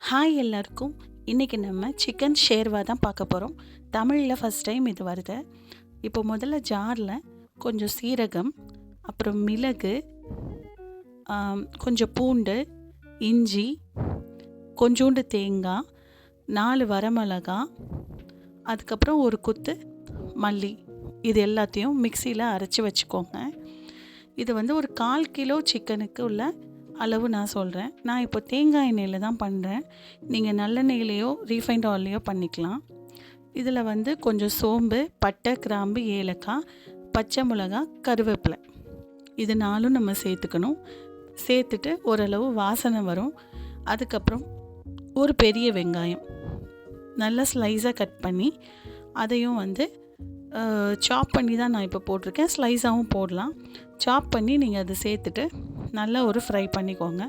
Hi எல்லாருக்கும். இன்றைக்கி நம்ம சிக்கன் ஷேர்வா தான் பார்க்க போகிறோம் தமிழில் ஃபஸ்ட் டைம் இது வருது. இப்போ முதல்ல ஜாரில் கொஞ்சம் சீரகம் அப்புறம் மிளகு கொஞ்சம் பூண்டு இஞ்சி கொஞ்சோண்டு தேங்காய் நாலு வரமிளகா அதுக்கப்புறம் ஒரு குத்து மல்லி. இது எல்லாத்தையும் மிக்சியில் அரைச்சி வச்சுக்கோங்க. இது வந்து ஒரு கால் கிலோ சிக்கனுக்கு உள்ள அளவு நான் சொல்கிறேன் நான் இப்போ தேங்காய் எண்ணெயில் தான் பண்ணுறேன் நீங்கள் நல்லெண்ணெயிலையோ ரீஃபைண்ட் ஆயிலையோ பண்ணிக்கலாம். இதில் வந்து கொஞ்சம் சோம்பு பட்டை கிராம்பு ஏலக்காய் பச்சை மிளகா கருவேப்பிலை. இது நாலும் நம்ம சேர்த்துக்கணும். சேர்த்துட்டு ஓரளவு வாசனை வரும். அதுக்கப்புறம் ஒரு பெரிய வெங்காயம். நல்லா ஸ்லைஸாக கட் பண்ணி அதையும் வந்து சாப் பண்ணி தான் நான் இப்போ போட்டிருக்கேன். ஸ்லைஸாகவும் போடலாம். சாப் பண்ணி நீங்கள் அதை சேர்த்துட்டு நல்லா ஒரு ஃப்ரை பண்ணிக்கோங்க.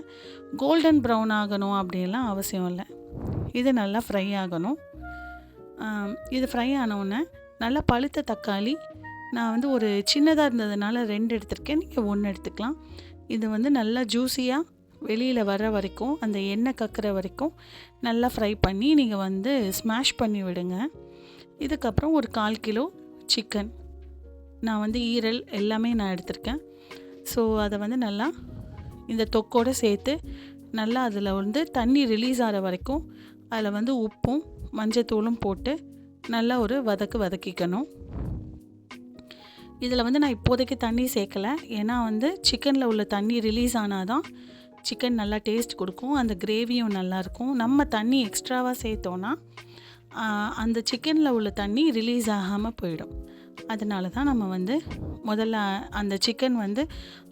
கோல்டன் ப்ரௌன் ஆகணும் அப்படின்லாம் அவசியம் இல்லை. இது நல்லா ஃப்ரை ஆகணும். இது ஃப்ரை ஆனவுடனே நல்லா பழுத்த தக்காளி நான் வந்து ஒரு சின்னதாக இருந்ததுனால ரெண்டு எடுத்திருக்கேன். நீங்கள் ஒன்று எடுத்துக்கலாம். இது வந்து நல்லா ஜூஸியாக வெளியில் வர வரைக்கும் அந்த எண்ணெய் கக்கிற வரைக்கும் நல்லா ஃப்ரை பண்ணி நீங்கள் வந்து ஸ்மாஷ் பண்ணி விடுங்க. இதுக்கப்புறம் ஒரு கால் கிலோ சிக்கன் நான் வந்து ஈரல் எல்லாமே நான் எடுத்திருக்கேன். ஸோ அதை வந்து நல்லா இந்த தொக்கோடு சேர்த்து நல்லா அதில் வந்து தண்ணி ரிலீஸ் ஆகிற வரைக்கும் அதில் வந்து உப்பும் மஞ்சத்தூளும் போட்டு நல்லா ஒரு வதக்கு வதக்கிக்கணும். இதில் வந்து நான் இப்போதைக்கு தண்ணி சேர்க்கலை. ஏன்னா வந்து சிக்கனில் உள்ள தண்ணி ரிலீஸ் ஆனால் தான் சிக்கன் நல்லா டேஸ்ட் கொடுக்கும். அந்த கிரேவியும் நல்லாயிருக்கும் நம்ம தண்ணி எக்ஸ்ட்ராவாக சேர்த்தோன்னா அந்த சிக்கனில் உள்ள தண்ணி ரிலீஸ் ஆகாமல் போயிடும். அதனால தான் நம்ம வந்து முதல்ல அந்த சிக்கன் வந்து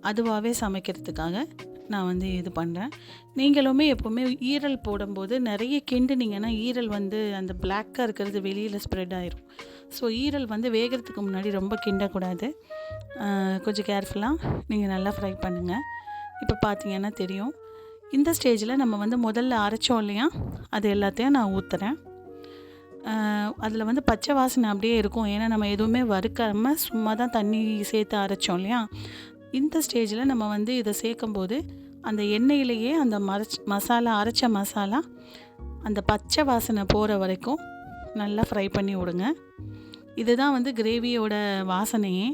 அதுவாகவே சமைக்கிறதுக்காக நான் வந்து இது பண்ணுறேன் நீங்களுமே எப்போவுமே ஈரல் போடும்போது நிறைய கிண்டுனீங்கன்னா ஈரல் வந்து அந்த பிளாக்காக இருக்கிறது வெளியில் ஸ்ப்ரெட் ஆயிரும். ஸோ ஈரல் வந்து வேகிறதுக்கு முன்னாடி ரொம்ப கிண்டக்கூடாது. கொஞ்சம் கேர்ஃபுல்லாக நீங்கள் நல்லா ஃப்ரை பண்ணுங்கள் இப்போ பார்த்தீங்கன்னா தெரியும். இந்த ஸ்டேஜில் நம்ம வந்து முதல்ல அரைச்சோம் இல்லையா? அது எல்லாத்தையும் நான் ஊற்றுறேன் அதில் வந்து பச்சை வாசனை அப்படியே இருக்கும். ஏன்னா நம்ம எதுவுமே வறுக்காமல் சும்மா தான் தண்ணி சேர்த்து அரைச்சோம் இல்லையா? இந்த ஸ்டேஜில் நம்ம வந்து இதை சேர்க்கும்போது அந்த எண்ணெயிலேயே அந்த மரச் மசாலா அரைச்ச மசாலா அந்த பச்சை வாசனை போகிற வரைக்கும் நல்லா ஃப்ரை பண்ணி விடுங்க. இதுதான் வந்து கிரேவியோட வாசனையே.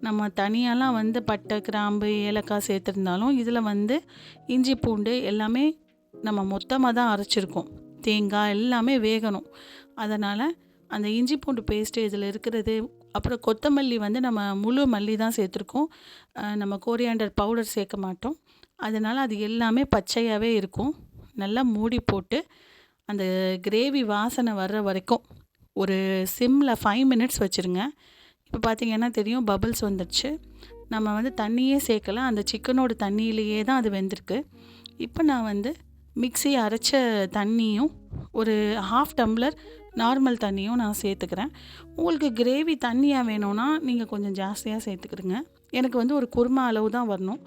நம்ம தனியாலாம் வந்து பட்டை கிராம்பு ஏலக்காய் சேர்த்துருந்தாலும் இதில் வந்து இஞ்சி பூண்டு எல்லாமே நம்ம மொத்தமாக தான் அரைச்சிருக்கோம். தேங்காய் எல்லாமே வேகணும். அதனால் அந்த இஞ்சி பூண்டு பேஸ்ட்டு இதில் இருக்கிறது அப்புறம் கொத்தமல்லி வந்து நம்ம முழு மல்லி தான் சேர்த்துருக்கோம். நம்ம கோரியாண்டர் பவுடர் சேர்க்க மாட்டோம். அதனால் அது எல்லாமே பச்சையாகவே இருக்கும். நல்லா மூடி போட்டு அந்த கிரேவி வாசனை வர்ற வரைக்கும் ஒரு சிம்மில் ஃபைவ் மினிட்ஸ் வச்சுருங்க. இப்போ பார்த்தீங்கன்னா தெரியும் பபுள்ஸ் வந்துடுச்சு நம்ம வந்து தண்ணியே சேர்க்கல. அந்த சிக்கனோட தண்ணியிலேயே தான் அது வெந்திருக்கு. இப்போ நான் வந்து மிக்ஸி அரைச்ச தண்ணியும் ஒரு ஹாஃப் டம்ளர் நார்மல் தண்ணியும் நான் சேர்த்துக்கிறேன். உங்களுக்கு கிரேவி தண்ணியாக வேணும்னா நீங்கள் கொஞ்சம் ஜாஸ்தியாக சேர்த்துக்கிடுங்க. எனக்கு வந்து ஒரு குருமா அளவு தான் வரணும்.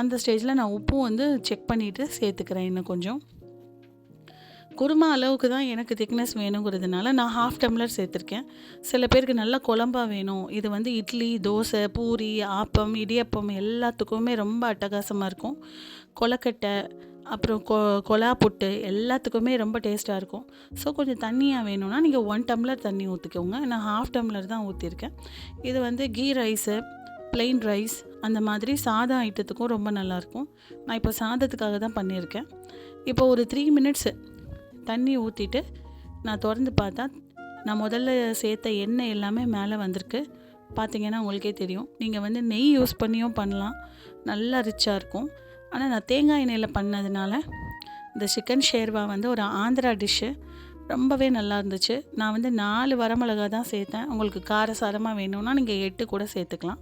அந்த ஸ்டேஜில் நான் உப்பும் வந்து செக் பண்ணிவிட்டு சேர்த்துக்கிறேன் இன்னும் கொஞ்சம். குருமா அளவுக்கு தான் எனக்கு திக்னஸ் வேணுங்கிறதுனால நான் ஹாஃப் டம்ளர் சேர்த்துருக்கேன். சில பேருக்கு நல்லா குழம்பா வேணும். இது வந்து இட்லி தோசை பூரி ஆப்பம் இடியப்பம் எல்லாத்துக்குமே ரொம்ப அட்டகாசமாக இருக்கும். கொலக்கட்டை அப்புறம் கொ கொலா புட்டு எல்லாத்துக்குமே ரொம்ப டேஸ்ட்டாக இருக்கும். ஸோ கொஞ்சம் தண்ணியாக வேணும்னா நீங்கள் ஒன் டம்ளர் தண்ணி ஊற்றிக்கோங்க நான் ஹாஃப் டம்ளர் தான் ஊற்றிருக்கேன் இது வந்து கீ ரைஸு plain ரைஸ் அந்த மாதிரி சாதம் ஐட்டத்துக்கும் ரொம்ப நல்லாயிருக்கும் நான் இப்போ சாதத்துக்காக தான் பண்ணியிருக்கேன் இப்போ ஒரு த்ரீ மினிட்ஸு தண்ணி ஊற்றிட்டு நான் திறந்து பார்த்தா நான் முதல்ல சேர்த்த எண்ணெய் எல்லாமே மேலே வந்திருக்கு. பார்த்தீங்கன்னா உங்களுக்கே தெரியும். நீங்கள் வந்து நெய் யூஸ் பண்ணியும் பண்ணலாம். நல்லா ரிச்சாக இருக்கும். ஆனால் நான் தேங்காய் எண்ணெயில் பண்ணதுனால இந்த சிக்கன் ஷேர்வா வந்து ஒரு ஆந்திரா டிஷ்ஷு ரொம்பவே நல்லா இருந்துச்சு. நான் வந்து நாலு வரமிளகா தான் சேர்த்தேன். உங்களுக்கு காரசாரமாக வேணும்னா நீங்கள் எட்டு கூட சேர்த்துக்கலாம்.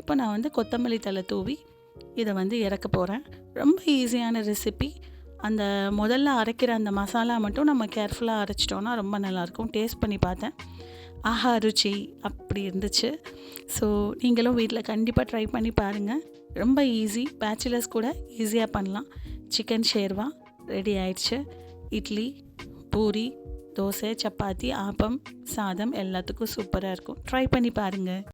இப்போ நான் வந்து கொத்தமல்லி தழை தூவி இதை வந்து இறக்க போகிறேன் ரொம்ப ஈஸியான ரெசிபி அந்த முதல்ல அரைக்கிற அந்த மசாலா மட்டும் நம்ம கேர்ஃபுல்லாக அரைச்சிட்டோன்னா ரொம்ப நல்லாயிருக்கும். டேஸ்ட் பண்ணி பார்த்தேன். ஆஹா ருச்சி. அப்படி இருந்துச்சு. ஸோ நீங்களும் வீட்டில் கண்டிப்பாக ட்ரை பண்ணி பாருங்கள் ரொம்ப ஈஸி பேச்சுலர்ஸ் கூட ஈஸியாக பண்ணலாம். சிக்கன் ஷேர்வா ரெடி ஆயிடுச்சு. இட்லி பூரி தோசை சப்பாத்தி ஆப்பம் சாதம் எல்லாத்துக்கும் சூப்பராக இருக்கும். ட்ரை பண்ணி பாருங்கள்